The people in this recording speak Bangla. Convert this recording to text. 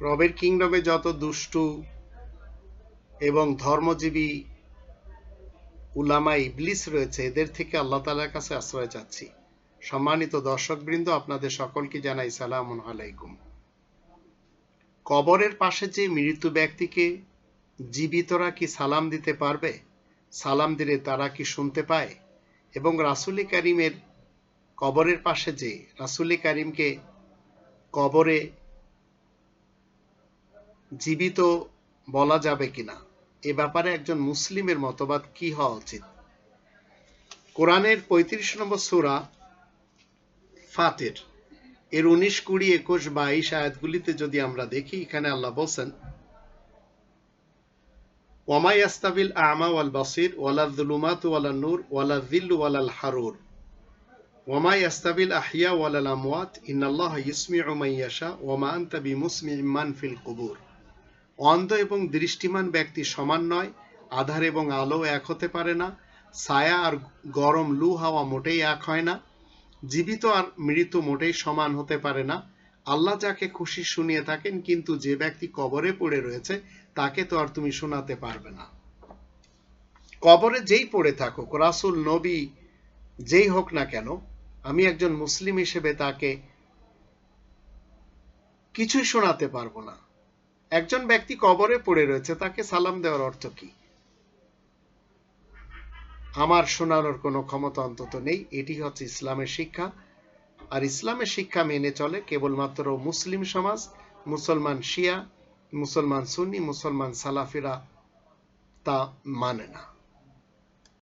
রবের কিংডমে যত দুষ্টু এবং ধর্মজীবী উলামা ইবলিস রয়েছে, এদের থেকে আল্লাহ তালার কাছে আশ্রয় চাচ্ছি। সম্মানিত দর্শকবৃন্দ, আপনাদের সকলকে জানাই সালাম আলাইকুম। কবরের পাশে যে মৃত ব্যক্তিকে জীবিতরা কি সালাম দিতে পারবে? সালাম দিলে তারা কি শুনতে পায়? এবং রাসুলি কারিমের কবরের পাশে যে, রাসুলি কারিমকে কবরে জীবিত বলা যাবে কিনা? এ ব্যাপারে একজন মুসলিমের মতবাদ কি হওয়া উচিত? কোরআনের পঁয়ত্রিশ নম্বর সুরা ফাতের, এর উনিশ, কুড়ি, একুশ বাইশ আয়াতগুলিতে যদি আমরা দেখি, এখানে আল্লাহ বলছেন, ওয়ামা ইয়াস্তাবিল আমা ওয়াল বাসির, ওয়ালা যুলুমাত ওয়ালা নূর, ওয়ালা যিল্লু ওয়ালাল হারুর, ওয়ামা ইয়াস্তাবিল আহিয়া ওয়ালাল আমওয়াত, ইন্নাল্লাহ ইসমিউ মান ইয়াশা ওয়ামা আনতা বিমুসমিউ ফিল কুবুর। অন্ধ এবং দৃষ্টিমান ব্যক্তি সমান নয়, আধার এবং আলো এক হতে পারে না, ছায়া আর গরম লু হাওয়া মোটেই এক হয় না, জীবিত আর মৃত মোটেই সমান হতে পারে না। আল্লাহ যাকে খুশি শুনিয়ে থাকেন, কিন্তু যে ব্যক্তি কবরে পড়ে রয়েছে, তাকে তো আর তুমি শোনাতে পারবে না। কবরে যেই পড়ে থাকুক, রাসুল, নবী, যেই হোক না কেন, আমি একজন মুসলিম হিসেবে তাকে কিছুই শোনাতে পারব না। একজন ব্যক্তি কবরে পড়ে রয়েছে, তাকে সালাম দেওয়ার অর্থ কি? আমার শোনানোর কোনো ক্ষমতা অন্তত নেই, এটি হচ্ছে ইসলামের শিক্ষা। আর ইসলামের শিক্ষা মেনে চলে কেবলমাত্র মুসলিম সমাজ, মুসলমান শিয়া, মুসলমান সুন্নি, মুসলমান সালাফিরা তা মানে না।